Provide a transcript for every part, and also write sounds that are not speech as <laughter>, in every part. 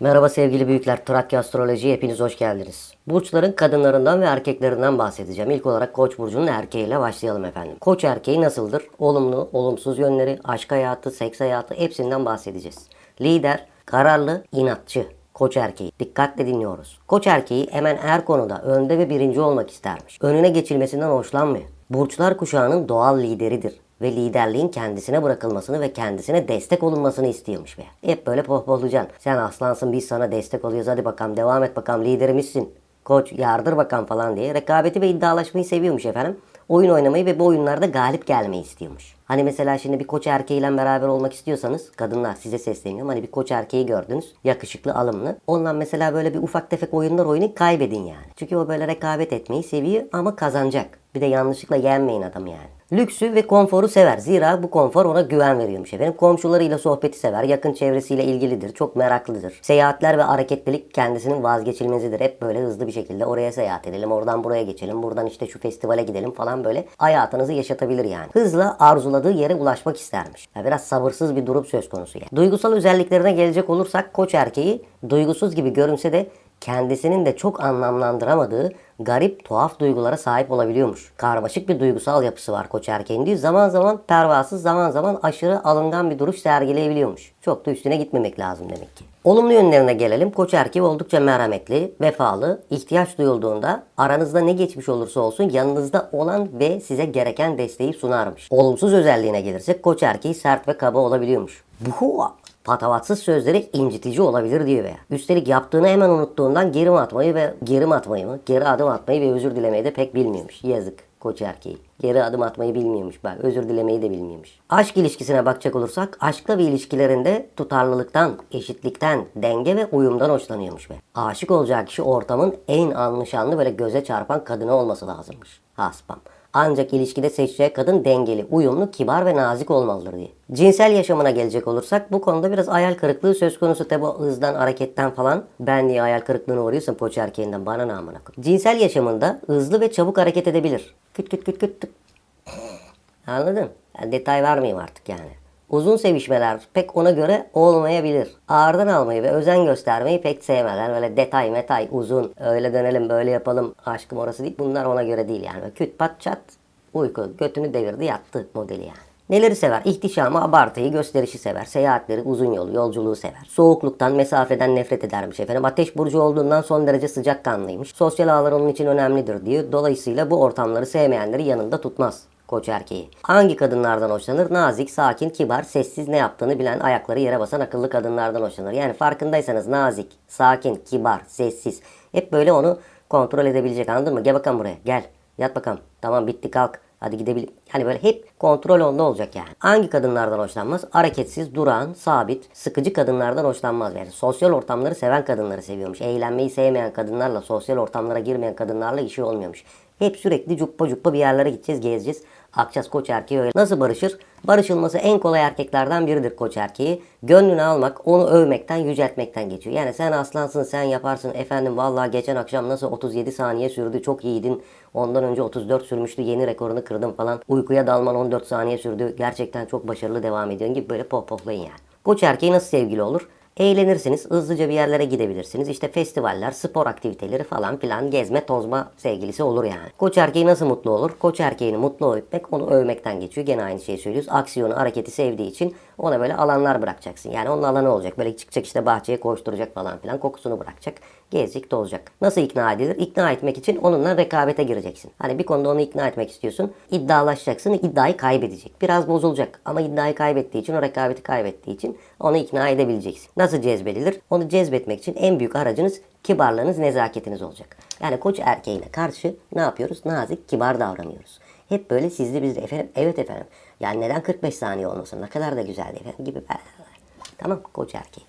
Merhaba sevgili büyükler, Trakya Astroloji'ye hepiniz hoş geldiniz. Burçların kadınlarından ve erkeklerinden bahsedeceğim. İlk olarak Koç burcunun erkeğiyle başlayalım efendim. Koç erkeği nasıldır? Olumlu, olumsuz yönleri, aşk hayatı, seks hayatı hepsinden bahsedeceğiz. Lider, kararlı, inatçı. Koç erkeği. Dikkatle dinliyoruz. Koç erkeği hemen her konuda önde ve birinci olmak istermiş. Önüne geçilmesinden hoşlanmıyor. Burçlar kuşağının doğal lideridir ve liderliğin kendisine bırakılmasını ve kendisine destek olunmasını istiyormuş be. Hep böyle pohpohlayacaksın. Sen aslansın biz sana destek oluyoruz hadi bakalım devam et bakalım liderimizsin. Koç yardır bakalım falan diye rekabeti ve iddialaşmayı seviyormuş efendim. Oyun oynamayı ve bu oyunlarda galip gelmeyi istiyormuş. Hani mesela şimdi bir koç erkeğiyle beraber olmak istiyorsanız kadınlar size sesleniyorum. Hani bir koç erkeği gördünüz. Yakışıklı, alımlı. Ondan mesela böyle bir ufak tefek oyunlar oynayın kaybedin yani. Çünkü o böyle rekabet etmeyi seviyor ama kazanacak. Bir de yanlışlıkla yenmeyin adamı yani. Lüksü ve konforu sever. Zira bu konfor ona güven veriyormuş efendim. Komşularıyla sohbeti sever. Yakın çevresiyle ilgilidir. Çok meraklıdır. Seyahatler ve hareketlilik kendisinin vazgeçilmezidir. Hep böyle hızlı bir şekilde oraya seyahat edelim. Oradan buraya geçelim. Buradan işte şu festivale gidelim falan böyle hayatınızı yaşatabilir yani. Hızla arzuladığı yere ulaşmak istermiş. Ya biraz sabırsız bir durum söz konusu yani. Duygusal özelliklerine gelecek olursak koç erkeği duygusuz gibi görünse de kendisinin de çok anlamlandıramadığı garip tuhaf duygulara sahip olabiliyormuş. Karmaşık bir duygusal yapısı var koç erkeğin diyor. Zaman zaman pervasız zaman zaman aşırı alıngan bir duruş sergileyebiliyormuş. Çok da üstüne gitmemek lazım demek ki. Olumlu yönlerine gelelim. Koç erkeği oldukça merhametli, vefalı, ihtiyaç duyulduğunda aranızda ne geçmiş olursa olsun yanınızda olan ve size gereken desteği sunarmış. Olumsuz özelliğine gelirsek koç erkeği sert ve kaba olabiliyormuş. Bu patavatsız sözleri incitici olabilir diyor veya. Üstelik yaptığını hemen unuttuğundan geri atmayı ve geri atmayı mı? Geri adım atmayı ve özür dilemeyi de pek bilmiyormuş. Yazık koç erkeği. Geri adım atmayı bilmiyormuş bak. Özür dilemeyi de bilmiyormuş. Aşk ilişkisine bakacak olursak aşkla ve ilişkilerinde tutarlılıktan, eşitlikten, denge ve uyumdan hoşlanıyormuş be. Aşık olacağı kişi ortamın en anlaşanlı böyle göze çarpan kadını olması lazımmış. Haspam. Ancak ilişkide seçeceği kadın dengeli, uyumlu, kibar ve nazik olmalıdır diye. Cinsel yaşamına gelecek olursak bu konuda biraz hayal kırıklığı söz konusu tabi hızdan, hareketten falan. Ben niye hayal kırıklığına uğruyorsam poç erkeğinden bana ne amına. Cinsel yaşamında hızlı ve çabuk hareket edebilir. Küt küt küt. küt. Anladın? Yani detay vermeyeyim artık yani. Uzun sevişmeler pek ona göre olmayabilir. Ağırdan almayı ve özen göstermeyi pek sevmez. Yani böyle detay metay uzun öyle dönelim böyle yapalım aşkım orası değil. Bunlar ona göre değil yani. Böyle küt pat çat uyku götünü devirdi yattı modeli yani. Neleri sever? İhtişamı, abartıyı, gösterişi sever. Seyahatleri, uzun yolu, yolculuğu sever. Soğukluktan, mesafeden nefret edermiş efendim. Ateş burcu olduğundan son derece sıcakkanlıymış. Sosyal ağlar onun için önemlidir diyor. Dolayısıyla bu ortamları sevmeyenleri yanında tutmaz koç erkeği. Hangi kadınlardan hoşlanır? Nazik, sakin, kibar, sessiz, ne yaptığını bilen, ayakları yere basan akıllı kadınlardan hoşlanır. Yani farkındaysanız nazik, sakin, kibar, sessiz. Hep böyle onu kontrol edebilecek anladın mı? Gel bakalım buraya gel. Yat bakalım. Tamam bitti kalk. Hadi gidebilir. Yani böyle hep kontrol onda olacak yani. Hangi kadınlardan hoşlanmaz? Hareketsiz, duran, sabit, sıkıcı kadınlardan hoşlanmaz. Yani sosyal ortamları seven kadınları seviyormuş. Eğlenmeyi sevmeyen kadınlarla, sosyal ortamlara girmeyen kadınlarla işi olmuyormuş. Hep sürekli cuppa cuppa bir yerlere gideceğiz, gezeceğiz. Akacağız koç erkeği öyle. Nasıl barışır? Barışılması en kolay erkeklerden biridir koç erkeği. Gönlünü almak, onu övmekten, yüceltmekten geçiyor. Yani sen aslansın, sen yaparsın. Efendim vallahi geçen akşam nasıl 37 saniye sürdü, çok iyiydin. Ondan önce 34 sürmüştü, yeni rekorunu kırdım falan. Uykuya dalman 14 saniye sürdü. Gerçekten çok başarılı devam ediyorsun gibi böyle pohpohlayın yani. Koç erkeği nasıl sevgili olur? Eğlenirsiniz, hızlıca bir yerlere gidebilirsiniz. İşte festivaller, spor aktiviteleri falan filan gezme tozma sevgilisi olur yani. Koç erkeği nasıl mutlu olur? Koç erkeğini mutlu etmek onu övmekten geçiyor. Gene aynı şeyi söylüyoruz. Aksiyonu, hareketi sevdiği için ona böyle alanlar bırakacaksın. Yani onun alanı olacak. Böyle çıkacak işte bahçeye koşturacak falan filan. Kokusunu bırakacak. Gezecek, tozacak. Nasıl ikna edilir? İkna etmek için onunla rekabete gireceksin. Hani bir konuda onu ikna etmek istiyorsun. iddialaşacaksın. iddiayı kaybedecek. Biraz bozulacak. Ama iddiayı kaybettiği için, o rekabeti kaybettiği için onu ikna edebileceksin. Nasıl cezbedilir? Onu cezbetmek için en büyük aracınız kibarlığınız, nezaketiniz olacak. Yani koç erkeğine karşı ne yapıyoruz? Nazik, kibar davranıyoruz. Hep böyle sizli bizde efendim. Evet efendim. Yani neden 45 saniye olmasın? Ne kadar da güzeldi efendim gibi. Tamam koç erkeği.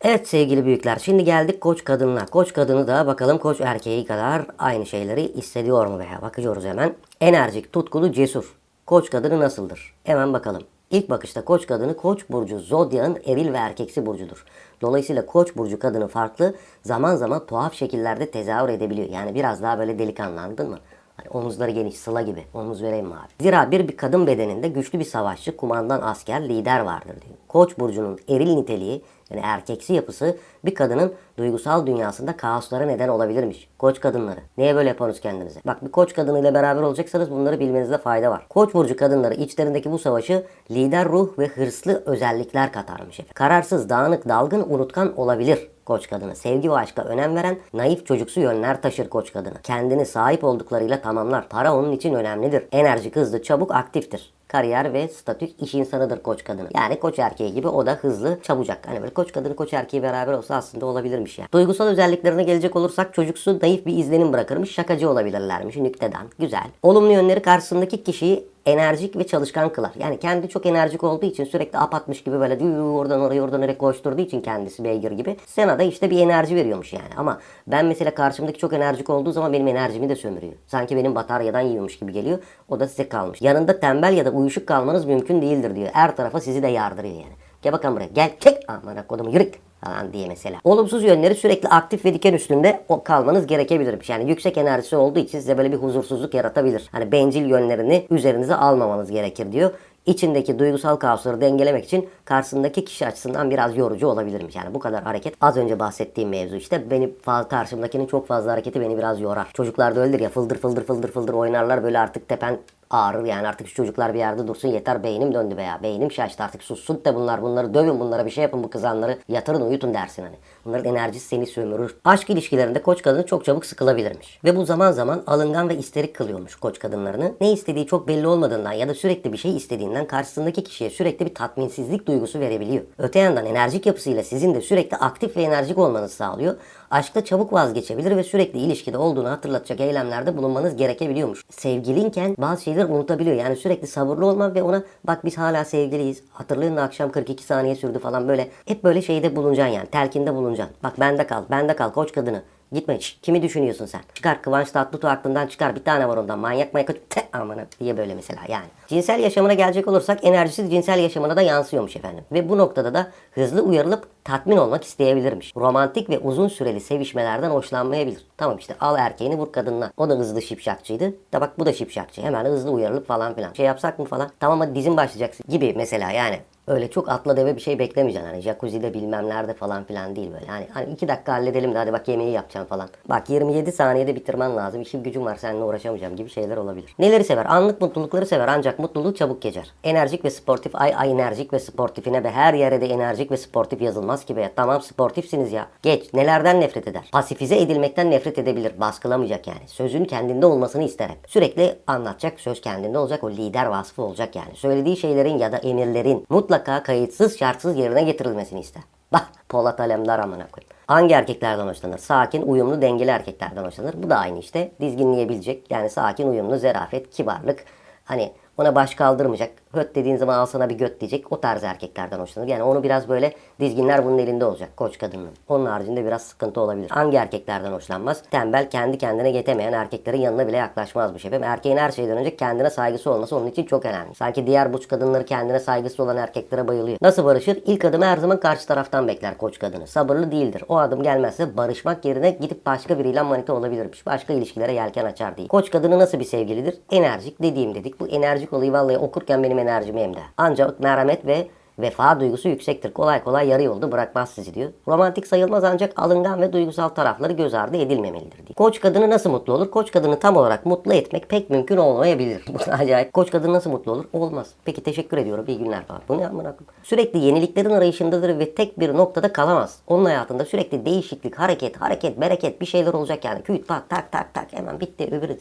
Evet sevgili büyükler şimdi geldik koç kadınına. Koç kadını da bakalım koç erkeği kadar aynı şeyleri hissediyor mu veya bakıyoruz hemen. Enerjik, tutkulu, cesur. Koç kadını nasıldır? Hemen bakalım. İlk bakışta koç kadını koç burcu zodyağın eril ve erkeksi burcudur. Dolayısıyla koç burcu kadını farklı zaman zaman tuhaf şekillerde tezahür edebiliyor. Yani biraz daha böyle delikanlı anladın mı? Hani omuzları geniş sıla gibi. Omuz vereyim abi? Zira bir, bir kadın bedeninde güçlü bir savaşçı, kumandan asker, lider vardır diyor. Koç burcunun eril niteliği yani erkeksi yapısı bir kadının duygusal dünyasında kaoslara neden olabilirmiş. Koç kadınları. Niye böyle yapıyorsunuz kendinize? Bak bir koç kadınıyla beraber olacaksanız bunları bilmenizde fayda var. Koç burcu kadınları içlerindeki bu savaşı lider ruh ve hırslı özellikler katarmış. Kararsız, dağınık, dalgın, unutkan olabilir koç kadını. Sevgi ve aşka önem veren naif çocuksu yönler taşır koç kadını. Kendini sahip olduklarıyla tamamlar. Para onun için önemlidir. Enerji hızlı, çabuk, aktiftir. Kariyer ve statü iş insanıdır koç kadını. Yani koç erkeği gibi o da hızlı, çabucak. Hani böyle koç kadını, koç erkeği beraber olsa aslında olabilirmiş yani. Duygusal özelliklerine gelecek olursak çocuksu, naif bir izlenim bırakırmış. Şakacı olabilirlermiş. Nüktedan. Güzel. Olumlu yönleri karşısındaki kişiyi enerjik ve çalışkan kılar. Yani kendi çok enerjik olduğu için sürekli apatmış gibi böyle "Yuu, oradan oraya oradan oraya koşturduğu için kendisi beygir gibi. Sana da işte bir enerji veriyormuş yani. Ama ben mesela karşımdaki çok enerjik olduğu zaman benim enerjimi de sömürüyor. Sanki benim bataryadan yiyormuş gibi geliyor. O da size kalmış. Yanında tembel ya da uyuşuk kalmanız mümkün değildir diyor. Her tarafa sizi de yardırıyor yani. Gel bakalım buraya. Gel. Tek. Aman kodumu yürük falan diye mesela. Olumsuz yönleri sürekli aktif ve diken üstünde o kalmanız gerekebilirmiş. Yani yüksek enerjisi olduğu için size böyle bir huzursuzluk yaratabilir. Hani bencil yönlerini üzerinize almamanız gerekir diyor. İçindeki duygusal kaosları dengelemek için karşısındaki kişi açısından biraz yorucu olabilirmiş. Yani bu kadar hareket az önce bahsettiğim mevzu işte beni karşımdakinin çok fazla hareketi beni biraz yorar. Çocuklar da öyledir ya fıldır fıldır fıldır fıldır oynarlar böyle artık tepen ağrır yani artık şu çocuklar bir yerde dursun yeter beynim döndü veya beynim şaştı artık sussun da bunlar bunları dövün bunlara bir şey yapın bu kızanları yatırın uyutun dersin hani. Bunların enerjisi seni sömürür. Aşk ilişkilerinde koç kadını çok çabuk sıkılabilirmiş. Ve bu zaman zaman alıngan ve isterik kılıyormuş koç kadınlarını. Ne istediği çok belli olmadığından ya da sürekli bir şey istediğinden karşısındaki kişiye sürekli bir tatminsizlik duygusu verebiliyor. Öte yandan enerjik yapısıyla sizin de sürekli aktif ve enerjik olmanızı sağlıyor. Aşkta çabuk vazgeçebilir ve sürekli ilişkide olduğunu hatırlatacak eylemlerde bulunmanız gerekebiliyormuş. Sevgilinken bazı şeyler unutabiliyor. Yani sürekli sabırlı olmak ve ona bak biz hala sevgiliyiz. Hatırlayın akşam 42 saniye sürdü falan böyle. Hep böyle şeyde bulunacaksın yani. Telkinde bulunacaksın. Bak bende kal, bende kal koç kadını. Gitme. Şşt, kimi düşünüyorsun sen? Çıkar Kıvanç Tatlıtuğ aklından çıkar. Bir tane var ondan. Manyak manyak. Te amına diye böyle mesela yani. Cinsel yaşamına gelecek olursak enerjisi cinsel yaşamına da yansıyormuş efendim. Ve bu noktada da hızlı uyarılıp tatmin olmak isteyebilirmiş. Romantik ve uzun süreli sevişmelerden hoşlanmayabilir. Tamam işte al erkeğini vur kadınla. O da hızlı şipşakçıydı. Da bak bu da şipşakçı. Hemen hızlı uyarılıp falan filan. Şey yapsak mı falan. Tamam hadi dizin başlayacak gibi mesela yani. Öyle çok atla deve bir şey beklemeyeceksin. Hani jacuzzi'de bilmem nerede falan filan değil böyle. Hani, hani iki dakika halledelim de hadi bak yemeği yapacağım falan. Bak 27 saniyede bitirmen lazım. İşim gücüm var seninle uğraşamayacağım gibi şeyler olabilir. Neleri sever? Anlık mutlulukları sever ancak mutluluğu çabuk geçer. Enerjik ve sportif. Ay ay enerjik ve sportifine be. Her yere de enerjik ve sportif yazılmaz ki be. Tamam sportifsiniz ya. Geç. Nelerden nefret eder? Pasifize edilmekten nefret edebilir. Baskılamayacak yani. Sözün kendinde olmasını ister hep. Sürekli anlatacak. Söz kendinde olacak. O lider vasfı olacak yani. Söylediği şeylerin ya da emirlerin mutlaka kayıtsız şartsız yerine getirilmesini ister. Bak Polat Alemdar amına koyayım. Hangi erkeklerden hoşlanır? Sakin, uyumlu, dengeli erkeklerden hoşlanır. Bu da aynı işte. Dizginleyebilecek. Yani sakin, uyumlu, zerafet, kibarlık. Hani ona baş kaldırmayacak. Höt dediğin zaman al sana bir göt diyecek. O tarz erkeklerden hoşlanır. Yani onu biraz böyle dizginler bunun elinde olacak. Koç kadının. Onun haricinde biraz sıkıntı olabilir. Hangi erkeklerden hoşlanmaz? Tembel, kendi kendine yetemeyen erkeklerin yanına bile yaklaşmazmış efendim. Erkeğin her şeyden önce kendine saygısı olması onun için çok önemli. Sanki diğer burç kadınları kendine saygısı olan erkeklere bayılıyor. Nasıl barışır? İlk adımı her zaman karşı taraftan bekler koç kadını. Sabırlı değildir. O adım gelmezse barışmak yerine gidip başka biriyle manita olabilirmiş. Başka ilişkilere yelken açar değil. Koç kadını nasıl bir sevgilidir? Enerjik dediğim dedik. Bu enerjik olayı vallahi okurken benim enerjimi emdi. Ancak merhamet ve Vefa duygusu yüksektir. Kolay kolay yarı yolda bırakmaz sizi diyor. Romantik sayılmaz ancak alıngan ve duygusal tarafları göz ardı edilmemelidir diyor. Koç kadını nasıl mutlu olur? Koç kadını tam olarak mutlu etmek pek mümkün olmayabilir. <laughs> Bu acayip. Koç kadını nasıl mutlu olur? Olmaz. Peki teşekkür ediyorum. İyi günler falan. Bu ne amına? Sürekli yeniliklerin arayışındadır ve tek bir noktada kalamaz. Onun hayatında sürekli değişiklik, hareket, hareket, bereket bir şeyler olacak yani. Küt tak tak tak tak hemen bitti. Öbürü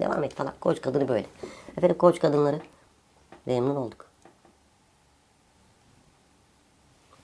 devam et falan. Koç kadını böyle. Efendim koç kadınları memnun olduk.